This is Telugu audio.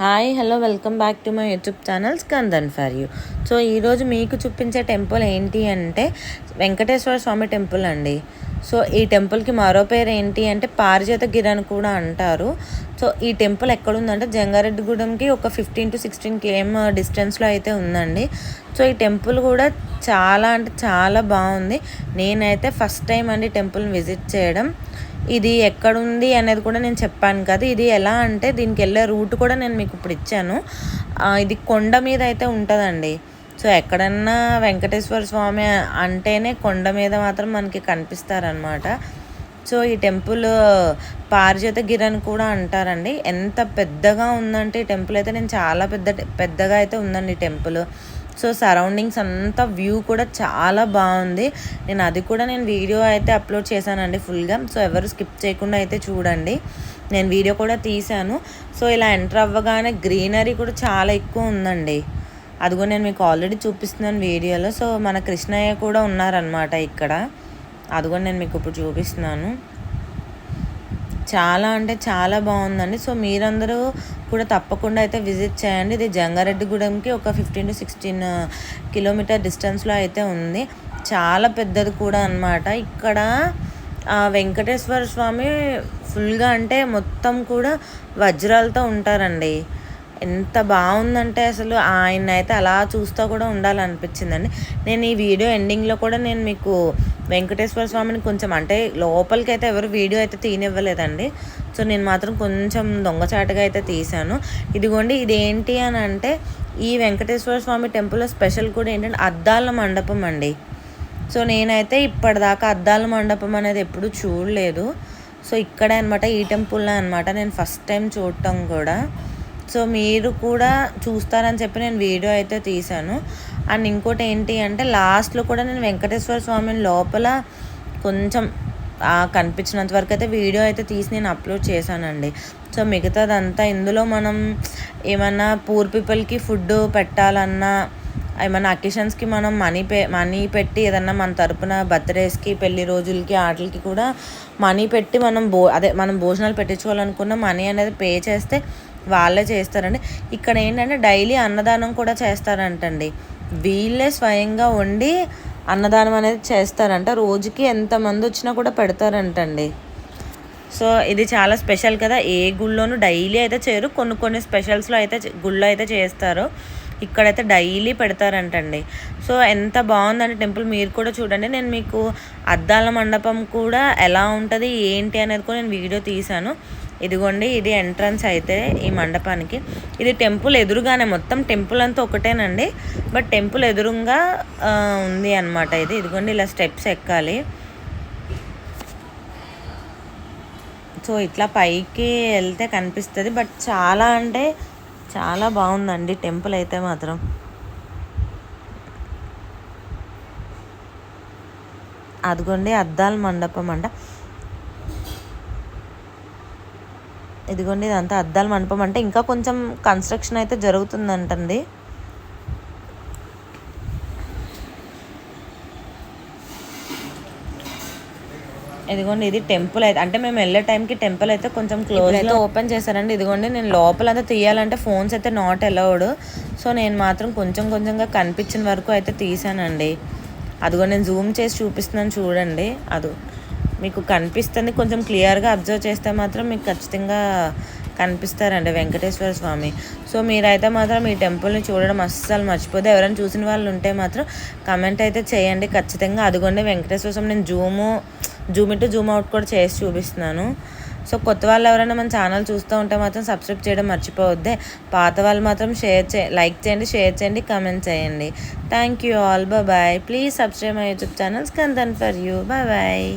Hi hello welcome back to my YouTube channel Skandan for you. So ఈరోజు మీకు చూపించే టెంపుల్ ఏంటి అంటే వెంకటేశ్వర స్వామి టెంపుల్ అండి. సో ఈ టెంపుల్కి మరో పేరు ఏంటి అంటే పారిజాత గిరి అని కూడా అంటారు. సో ఈ టెంపుల్ ఎక్కడుందంటే జంగారెడ్డిగూడెంకి ఒక ఫిఫ్టీన్ టు సిక్స్టీన్ కేఎం డిస్టెన్స్లో అయితే ఉందండి. సో ఈ టెంపుల్ కూడా చాలా అంటే చాలా బాగుంది. నేనైతే ఫస్ట్ టైం అండి టెంపుల్ని విజిట్ చేయడం. ఇది ఎక్కడుంది అనేది కూడా నేను చెప్పాను కదా ఇది ఎలా అంటే దీనికి వెళ్ళే రూట్ కూడా నేను మీకు ఇప్పుడు ఇచ్చాను. ఇది కొండ మీద అయితే ఉంటుందండి. సో ఎక్కడన్నా వెంకటేశ్వర స్వామి అంటేనే కొండ మీద మాత్రం మనకి కనిపిస్తారనమాట సో ఈ టెంపుల్ పారిజాత గిరి అని కూడా అంటారండి. ఎంత పెద్దగా ఉందంటే ఈ టెంపుల్ అయితే నేను చాలా పెద్ద పెద్దగా అయితే ఉందండి ఈ టెంపుల్. సో సరౌండింగ్స్ అంతా వ్యూ కూడా చాలా బాగుంది. నేను అది కూడా నేను వీడియో అయితే అప్లోడ్ చేశానండి ఫుల్గా. సో ఎవరు స్కిప్ చేయకుండా అయితే చూడండి. నేను వీడియో కూడా తీశాను. సో ఇలా ఎంటర్ అవ్వగానే గ్రీనరీ కూడా చాలా ఎక్కువ ఉందండి. అది కూడా నేను మీకు ఆల్రెడీ చూపిస్తున్నాను వీడియోలో. సో మన కృష్ణయ్య కూడా ఉన్నారనమాట ఇక్కడ. అది కూడా నేను మీకు ఇప్పుడు చూపిస్తున్నాను. చాలా అంటే చాలా బాగుందండి. సో మీరందరూ కూడా తప్పకుండా అయితే విజిట్ చేయండి. ఇది జంగారెడ్డిగూడెంకి ఒక ఫిఫ్టీన్ టు సిక్స్టీన్ కిలోమీటర్ డిస్టెన్స్లో అయితే ఉంది. చాలా పెద్దది కూడా అనమాట ఇక్కడ వెంకటేశ్వర స్వామి ఫుల్గా అంటే మొత్తం కూడా వజ్రాలతో ఉంటారండి. ఎంత బాగుందంటే అసలు ఆయన అయితే అలా చూస్తూ కూడా ఉండాలనిపించిందండి. నేను ఈ వీడియో ఎండింగ్లో కూడా నేను మీకు వెంకటేశ్వర స్వామిని కొంచెం అంటే లోపలికి అయితే ఎవరు వీడియో అయితే తీనివ్వలేదండి సో నేను మాత్రం కొంచెం దొంగచాటుగా అయితే తీశాను. ఇదిగోండి ఇదేంటి అని అంటే ఈ వెంకటేశ్వర స్వామి టెంపుల్లో స్పెషల్ కూడా ఏంటంటే అద్దాల మండపం అండి. సో నేనైతే ఇప్పటిదాకా అద్దాల మండపం అనేది ఎప్పుడు చూడలేదు. సో ఇక్కడే అనమాట ఈ టెంపుల్లో అనమాట నేను ఫస్ట్ టైం చూడటం కూడా. సో మీరు కూడా చూస్తారని చెప్పి నేను వీడియో అయితే తీశాను. అండ్ ఇంకోటి ఏంటి అంటే లాస్ట్లో కూడా నేను వెంకటేశ్వర స్వామిని లోపల కొంచెం కనిపించినంత వరకు అయితే వీడియో అయితే తీసి నేను అప్లోడ్ చేశానండి. సో మిగతాదంతా ఇందులో మనం ఏమన్నా పూర్ పీపుల్కి ఫుడ్ పెట్టాలన్నా ఏమన్నా అకేషన్స్కి మనం మనీ పే మనీ పెట్టి ఏదన్నా మన తరపున బర్త్డేస్కి పెళ్ళి రోజులకి ఆటలకి కూడా మనీ పెట్టి మనం భో అదే మనం భోజనాలు పెట్టించుకోవాలనుకున్న మనీ అనేది పే చేస్తే వాళ్ళే చేస్తారండి. ఇక్కడ ఏంటంటే డైలీ అన్నదానం కూడా చేస్తారంటండి. వీళ్ళే స్వయంగా వండి అన్నదానం అనేది చేస్తారంట. రోజుకి ఎంతమంది వచ్చినా కూడా పెడతారంటండి. సో ఇది చాలా స్పెషల్ కదా. ఏ గుళ్ళోనూ డైలీ అయితే చేయరు. కొన్ని కొన్ని స్పెషల్స్లో అయితే గుళ్ళో అయితే చేస్తారు. ఇక్కడైతే డైలీ పెడతారంటండి. సో ఎంత బాగుందండి టెంపుల్. మీరు కూడా చూడండి. నేను మీకు అద్దాల మండపం కూడా ఎలా ఉంటుంది ఏంటి అనేది కూడా నేను వీడియో తీశాను. ఇదిగోండి ఇది ఎంట్రన్స్ అయితే ఈ మండపానికి. ఇది టెంపుల్ ఎదురుగానే మొత్తం టెంపుల్ అంతా ఒకటేనండి. బట్ టెంపుల్ ఎదురుగా ఉంది అనమాట ఇది. ఇదిగోండి ఇలా స్టెప్స్ ఎక్కాలి. సో ఇట్లా పైకి వెళ్తే కనిపిస్తుంది. బట్ చాలా అంటే చాలా బాగుందండి టెంపుల్ అయితే మాత్రం. అదిగోండి అద్దాల మండపం అంట. ఇదిగోండి ఇదంతా అద్దాల మండపం అంటే ఇంకా కొంచెం కన్స్ట్రక్షన్ అయితే జరుగుతుందంటండి. ఇదిగోండి ఇది టెంపుల్ అయితే అంటే మేము వెళ్ళే టైంకి టెంపుల్ అయితే కొంచెం క్లోజ్ అయితే ఓపెన్ చేశారండి. ఇదిగోండి నేను లోపలంతా తీయాలంటే ఫోన్స్ అయితే నాట్ అలౌడ్ సో నేను మాత్రం కొంచెం కొంచెంగా కనిపించిన వరకు అయితే తీసానండి అదిగో నేను జూమ్ చేసి చూపిస్తున్నాను చూడండి. అది. మీకు కనిపిస్తుంది. కొంచెం క్లియర్గా అబ్జర్వ్ చేస్తే మాత్రం మీకు ఖచ్చితంగా కనిపిస్తారండి వెంకటేశ్వర స్వామి. సో మీరైతే మాత్రం ఈ టెంపుల్ని చూడడం అస్సలు మర్చిపోతే ఎవరైనా చూసిన వాళ్ళు ఉంటే మాత్రం కమెంట్ అయితే చేయండి. ఖచ్చితంగా అదిగోండి వెంకటేశ్వర స్వామి. నేను జూము జూమ్ ఇటు జూమ్ అవుట్ కూడా చేసి చూపిస్తున్నాను. సో కొత్త వాళ్ళు ఎవరైనా మన ఛానల్ చూస్తూ ఉంటే మాత్రం సబ్స్క్రైబ్ చేయడం మర్చిపోవద్దే. పాత వాళ్ళు మాత్రం షేర్ చే లైక్ చేయండి షేర్ చేయండి కమెంట్ చేయండి. Thank you all. Bye please subscribe my YouTube channels Kandan for you. Bye.